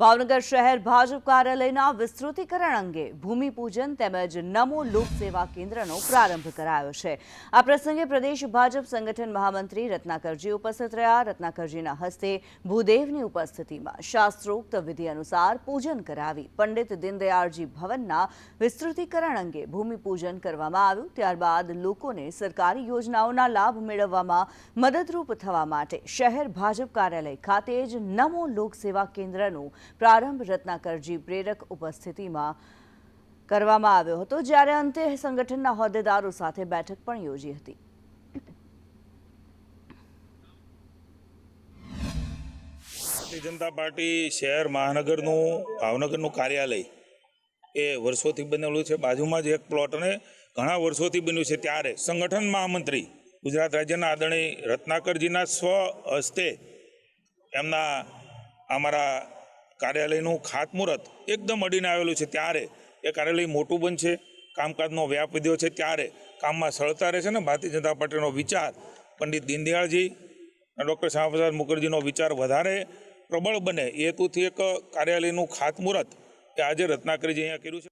ભાવનગર શહેર ભાજપ કાર્યાલયના વિસ્તૃતિકરણ અંગે ભૂમિપૂજન તેમજ નમો લોક સેવા કેન્દ્રનો પ્રારંભ કરાયો છે. આ પ્રસંગે પ્રદેશ ભાજપ સંગઠન મહામંત્રી રત્નાકરજી ઉપસ્થિત રહ્યા. રત્નાકરજીના હસ્તે ભૂદેવની ઉપસ્થિતિમાં શાસ્ત્રોક્ત વિધિ અનુસાર પૂજન કરાવી પંડિત દીનદયાળજી ભવનના વિસ્તૃતિકરણ અંગે ભૂમિપૂજન કરવામાં આવ્યું. ત્યારબાદ લોકોને સરકારી યોજનાઓના લાભ મેળવવામાં મદદરૂપ થવા માટે શહેર ભાજપ કાર્યાલય ખાતે જ નમો લોક સેવા કેન્દ્રનો પ્રારંભ રત્નાકરજી પ્રેરક ઉપસ્થિતિમાં કરવામાં આવ્યો હતો, જ્યારે અંતે સંગઠનના હોદ્દેદારો સાથે બેઠક પણ યોજી હતી. ભારતીય જનતા પાર્ટી શહેર મહાનગરનું, ભાવનગરનું કાર્યાલય એ વર્ષોથી બનેલું છે. બાજુમાં જ એક પ્લોટ અને ઘણા વર્ષોથી બન્યું છે. ત્યારે સંગઠન મહામંત્રી ગુજરાત રાજ્યના આદરણીય રત્નાકરજીના સ્વ હસ્તે એમના અમારા કાર્યાલયનું ખાતમુહૂર્ત એકદમ અડીને આવેલું છે ત્યારે. એ કાર્યાલય મોટું બનશે, કામકાજનો વ્યાપ વધ્યો છે ત્યારે. કામમાં સરળતા રહેશે ને ભારતીય જનતા પાર્ટીનો વિચાર. પંડિત દીનદયાળજી ડૉક્ટર શ્યામાપ્રસાદ મુખર્જીનો વિચાર વધારે પ્રબળ બને. એ હેતુથી એક કાર્યાલયનું ખાતમુહૂર્ત એ આજે રત્નાકરજી અહીંયા કર્યું છે.